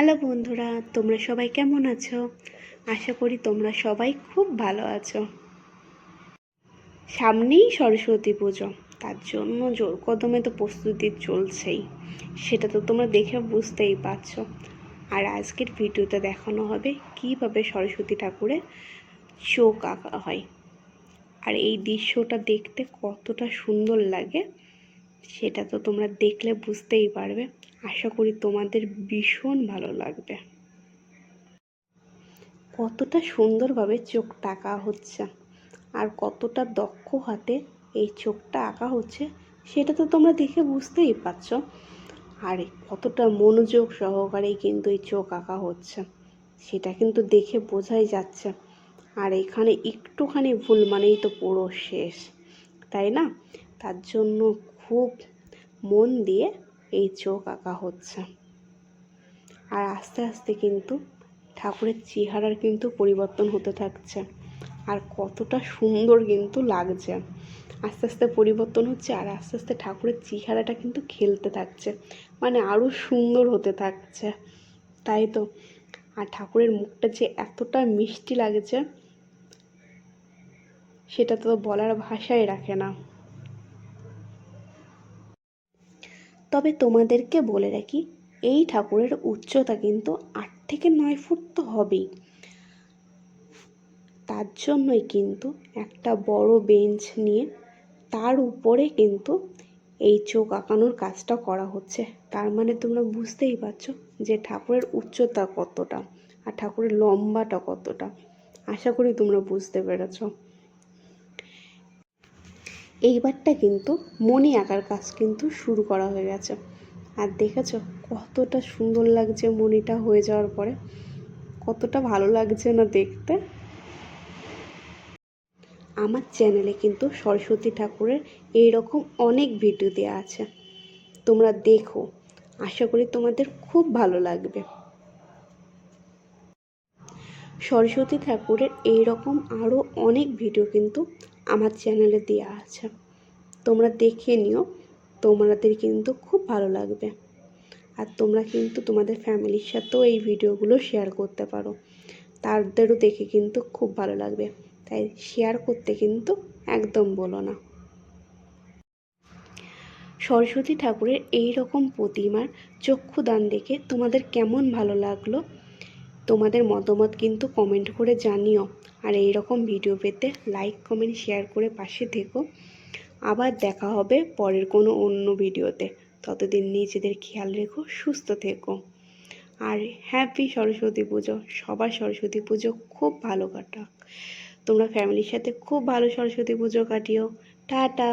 Hello বন্ধুরা, তোমরা সবাই কেমন আছো? আশা করি তোমরা সবাই খুব ভালো আছো। সামনেই সরস্বতী পুজো, তার জন্য জোর কদমে তো প্রস্তুতি চলছেই, সেটা তো তোমরা দেখে বুঝতেই পারছ। আর আজকের ভিডিওতে দেখানো হবে কীভাবে সরস্বতী ঠাকুরের চোখ আঁকা হয়। আর এই দৃশ্যটা দেখতে কতটা সুন্দর লাগে সেটা তো তোমরা দেখলে বুঝতেই পারবে। আশা করি তোমাদের ভীষণ ভালো লাগবে। কতটা সুন্দরভাবে চোখটা আঁকা হচ্ছে আর কতটা দক্ষ হাতে এই চোখটা আঁকা হচ্ছে, সেটা তো তোমরা দেখে বুঝতেই পারছ। আর কতটা মনোযোগ সহকারেই কিন্তু এই চোখ আঁকা হচ্ছে, সেটা কিন্তু দেখে বোঝাই যাচ্ছে। আর এখানে একটুখানি ভুল মানেই তো পুরো শেষ, তাই না? তার জন্য খুব মন দিয়ে এই চোখ আঁকা হচ্ছে। আর আস্তে আস্তে কিন্তু ঠাকুরের চেহারার কিন্তু পরিবর্তন হতে থাকছে। আর কতটা সুন্দর কিন্তু লাগছে। আস্তে আস্তে পরিবর্তন হচ্ছে আর আস্তে আস্তে ঠাকুরের চেহারাটা কিন্তু খেলতে থাকছে। মানে আরও সুন্দর হতে থাকছে। তাই তো। আর ঠাকুরের মুখটা যে এতটা মিষ্টি লাগছে, সেটা তো বলার ভাষাই রাখে না। তবে তোমাদেরকে বলে রাখি, এই ঠাকুরের উচ্চতা কিন্তু আট থেকে নয় ফুট তো হবেই। তার জন্যই কিন্তু একটা বড় বেঞ্চ নিয়ে তার উপরে কিন্তু এই চোখ আঁকানোর কাজটা করা হচ্ছে। তার মানে তোমরা বুঝতেই পারছ যে ঠাকুরের উচ্চতা কতটা আর ঠাকুরের লম্বাটা কতটা। আশা করি তোমরা বুঝতে পেরেছ। এইবারটা কিন্তু মণি আঁকার কাজ কিন্তু শুরু করা হয়ে গেছে। আর দেখেছ কতটা সুন্দর লাগছে মণিটা হয়ে যাওয়ার পরে। কতটা ভালো লাগছে না দেখতে। আমার চ্যানেলে কিন্তু সরস্বতী ঠাকুরের এই রকম অনেক ভিডিও দেওয়া আছে। তোমরা দেখো। আশা করি তোমাদের খুব ভালো লাগবে। সরস্বতী ঠাকুরের এই রকম আরও অনেক ভিডিও কিন্তু আমার চ্যানেলে দেওয়া আছে। তোমরা দেখে নিও, তোমাদের কিন্তু খুব ভালো লাগবে। আর তোমরা কিন্তু তোমাদের ফ্যামিলির সাথেও এই ভিডিওগুলো শেয়ার করতে পারো। তাদেরও দেখে কিন্তু খুব ভালো লাগবে। তাই শেয়ার করতে কিন্তু একদম বলো না। সরস্বতী ঠাকুরের এই রকম প্রতিমার চক্ষুদান দেখে তোমাদের কেমন ভালো লাগল? তোমাদের মতামত কিন্তু কমেন্ট করে জানিও। আর এই রকম ভিডিও পেতে লাইক কমেন্ট শেয়ার করে পাশে থেকো। আবার দেখা হবে পরের কোনো অন্য ভিডিওতে ততদিন নিজেদের খেয়াল রেখো, সুস্থ থেকো। আর হ্যাপি সরস্বতী পুজো। সবার সরস্বতী পুজো খুব ভালো কাটাক। তোমরা ফ্যামিলির সাথে খুব ভালো সরস্বতী পুজো কাটিও। টাটা!